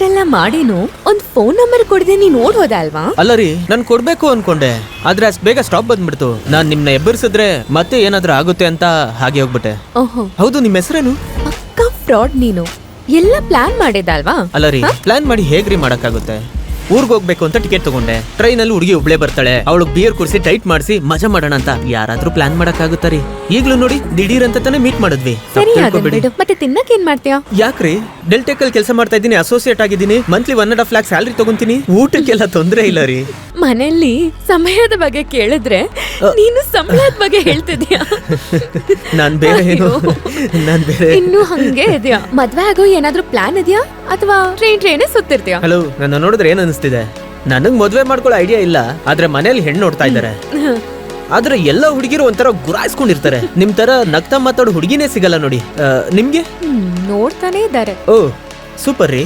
ಇಷ್ಟೆಲ್ಲ ಮಾಡಿನೂ ಒಂದ್ ಫೋನ್ ನಂಬರ್ ಕೊಡದೆ ನೀನ್ ಓಡೋದ ಅಲ್ವಾ? ಅಲ್ಲ ರೀ ನಾನು ಕೊಡ್ಬೇಕು ಅನ್ಕೊಂಡೆ. ಆದ್ರೆ ಅಷ್ಟ್ ಬೇಗ ಸ್ಟಾಪ್ ಬಂದ್ಬಿಡ್ತು. ನಾನ್ ನಿಮ್ನ ಎಬ್ಬರಿಸಿದ್ರೆ ಮತ್ತೆ ಏನಾದ್ರೂ ಆಗುತ್ತೆ ಅಂತ ಹಾಗೆ ಹೋಗ್ಬಿಟ್ಟೆ. ಓಹೋ. ಹೌದು ನಿಮ್ಮ ಹೆಸರೇನು? ಅಕ್ಕ ಫ್ರಾಡ್ ನೀನು. ಎಲ್ಲ ಪ್ಲಾನ್ ಮಾಡಿದಲ್ವಾ ಅಲ್ಲ ರೀ ಪ್ಲಾನ್ ಮಾಡಿ ಹೇಗ್ರಿ ಮಾಡಕ್ಕಾಗುತ್ತೆ? ಊರ್ಗ್ ಹೋಗ್ಬೇಕು ಅಂತ ಟಿಕೆಟ್ ತಗೊಂಡೆ. ಟ್ರೈನ್ ಅಲ್ಲಿ ಹುಡುಗಿ ಒಬ್ಳೆ ಬರ್ತಾಳೆ. ಅವಳಿಗೆ ಬಿಯರ್ ಕುಡಿಸಿ ಟೈಟ್ ಮಾಡಿಸಿ ಮಜಾ ಮಾಡೋಣ ಅಂತ. ಯಾರಾದ್ರೂ ಪ್ಲಾನ್ ಮಾಡಕ್ ರೀ? ಈಗ್ಲೂ ನೋಡಿ ದಿಢೀರ್ ಅಂತ ತಾನೇ ಮೀಟ್ ಮಾಡಿದ್ವಿ. ಸರಿ. ಬಿಡು. ಮತ್ತೆ ತಿನ್ನಕ್ ಏನ್ ಮಾಡ್ತೀಯ? ಯಾಕ್ರಿ? ಡೆಲ್ಟೆಕ್ ಅಲ್ಲಿ ಕೆಲಸ ಮಾಡ್ತಾ ಇದ್ದೀನಿ ಅಸೋಸಿಯೇಟ್ ಆಗಿದ್ದೀನಿ. Monthly one and half lakh salary ತಗೊಂತೀನಿ. ಊಟಕ್ಕೆಲ್ಲ ತೊಂದ್ರೆ ಇಲ್ಲ ರೀ. ಮನೆಯಲ್ಲಿ ಸಮಯದ ಬಗ್ಗೆ ಕೇಳಿದ್ರೆ ನೀನು ಸಂಬಳದ ಬಗ್ಗೆ ಹೇಳ್ತಿದ್ಯಾ? ನಾನ್ ಬೇರೆ ಏನು. ನಾನ್ ಬೇರೆ ಇನ್ನು ಹಂಗೆ ಇದೆಯಾ? ಮದ್ವೆ ಆಗೋ ಏನಾದ್ರೂ ಪ್ಲಾನ್ ಇದೆಯಾ? ಅಥವಾ ಟ್ರೈನ್ ಟ್ರೈನೇ ಸುತ್ತಿರ್ತೀಯಾ? ಹಲೋ ನನ್ನ ನೋಡಿದ್ರೆ ಏನ್ ಅನಿಸ್ತಿದೆ? ನನಗ್ ಮದ್ವೆ ಮಾಡ್ಕೊಳ್ಳೋ ಐಡಿಯಾ ಇಲ್ಲ ಆದ್ರೆ ಮನೇಲಿ ಹೆಣ್ಣು ನೋಡ್ತಾ ಇದ್ದಾರೆ ಆದ್ರೆ ಎಲ್ಲ ಹುಡುಗಿರು ಒಂಥರ ಗುರಾಯಿಸ್ಕೊಂಡಿರ್ತಾರೆ. ನಿಮ್ ತರ ನಗ್ತಾ ಮಾತಾಡೋ ಹುಡುಗಿನೇ ಸಿಗಲ್ಲ ನೋಡಿ. ಆ, ನಿಮ್ಗೆ? ನೋಡ್ತಾನೆ ಇದ್ದಾರೆ. ಓ ಸೂಪರ್ ರೀ.